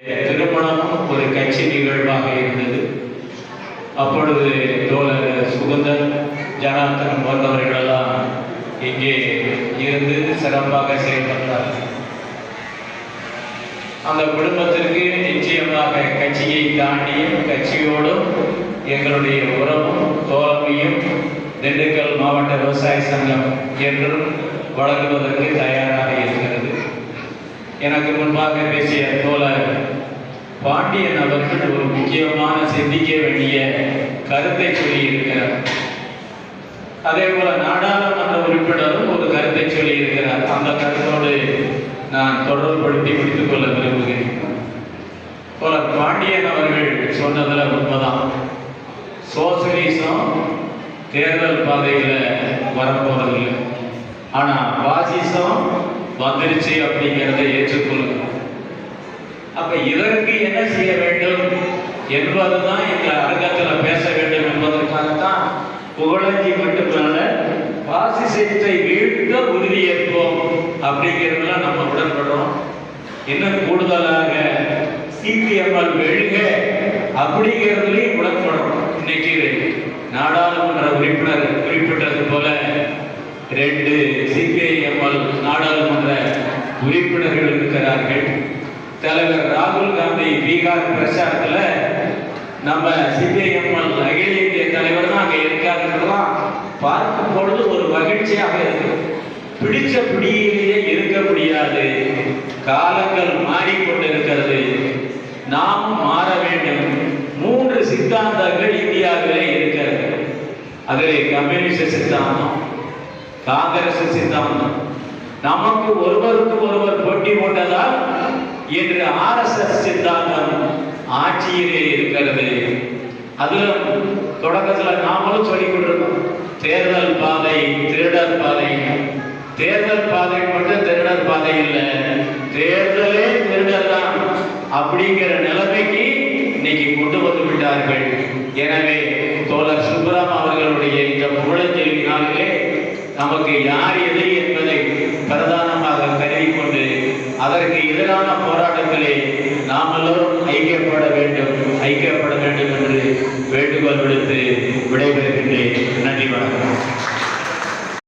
திருமணமும் ஒரு கட்சி நிகழ்வாக இருந்தது. அப்பொழுது தோழர் சுகந்தர் ஜனார்த்தன் போன்றவர்களெல்லாம் இங்கே இருந்து சிறப்பாக செயல்பட்டார்கள் அந்த குடும்பத்திற்கு நிச்சயமாக கட்சியை தாண்டியும் கட்சியோடும் எங்களுடைய உறவும் தோழமையும் திண்டுக்கல் மாவட்ட விவசாய சங்கம் என்றும் வழங்குவதற்கு தயாராக இருக்கிறது. எனக்கு முன்பாக பேசிய தோழர் பாண்டிய நபர்கள் ஒரு முக்கியமான சிந்திக்க வேண்டிய கருத்தை சொல்லியிருக்கிறார். அதே போல நாடாளுமன்ற உறுப்பினரும் ஒரு கருத்தை சொல்லியிருக்கிறார். அந்த கருத்தோடு நான் தொடர்புபடுத்தி முடித்துக் கொள்ள விரும்புகிறேன். போல பாண்டியன் அவர்கள் சொன்னதில் உண்மைதான். சோசலிசம் தேர்தல் பாதையில் வரப்போறதில்லை. ஆனால் பாசிசம் வந்துருச்சு அப்படிங்கிறத ஏற்றுக்கொள்ளுங்க அப்ப இதற்கு என்ன செய்ய வேண்டும் என்பதுதான் இந்த அரங்கத்தில் பேச வேண்டும் என்பதற்காகத்தான் புகழஞ்சி மட்டுமல்ல பாசிசத்தை வீழ்த்த உறுதியேற்போம் அப்படிங்கிறதுல நம்ம உடன்படுறோம். இன்னும் கூடுதலாக சிபிஎம்எல் வெழுக அப்படிங்கிறதுலையும் உடன்படுறோம். இன்னைக்கு நாடாளுமன்ற உறுப்பினர் குறிப்பிட்டது போல ரெண்டு சிபிஐஎம்எல் நாடாளுமன்ற உறுப்பினர்கள் இருக்கிறார்கள். தலைவர் ராகுல் காந்தி பீகார் பிரச்சாரத்துல நம்ம சிபிஐஎம்எல் அகில இந்திய தலைவர் தான் அங்க இருக்காருன்றதெல்லாம் பார்க்கும் பொழுது ஒரு மகிழ்ச்சியாக இருக்கு. பிடிச்ச பிடியிலேயே இருக்க முடியாது. காலங்கள் மாறிக்கொண்டிருக்கிறது. நாம் மாற வேண்டும். மூன்று சித்தாந்தங்கள் இந்தியாவிலே இருக்கிறது. அதில் கம்யூனிஸ்ட் சித்தாந்தம் காங்கிரஸ் சித்தாந்தம். நமக்கு ஒருவருக்கு ஒருவர் போட்டி போட்டதால் இன்று ஆர்எஸ்எஸ் சித்தாந்தம் ஆட்சியிலே இருக்கிறது. அதுல தொடக்கத்துல நாமளும் சொல்லிக் கொண்டிருக்கோம் தேர்தல் பாதை திருடர் பாதை. தேர்தல் பாதை மட்டும் திருடர் பாதை இல்லை தேர்தலே திருடர் தான் அப்படிங்கிற நிலைமைக்கு இன்னைக்கு கொண்டு வந்து விட்டார்கள். எனவே தோழர் சுப்ராம் அவர்களுடைய இந்த புகழஞ்செல்வி நாளிலே நமக்கு யார் எது நாம் எல்லோரும் ஐக்கியப்பட வேண்டும் ஐக்கியப்பட வேண்டும்.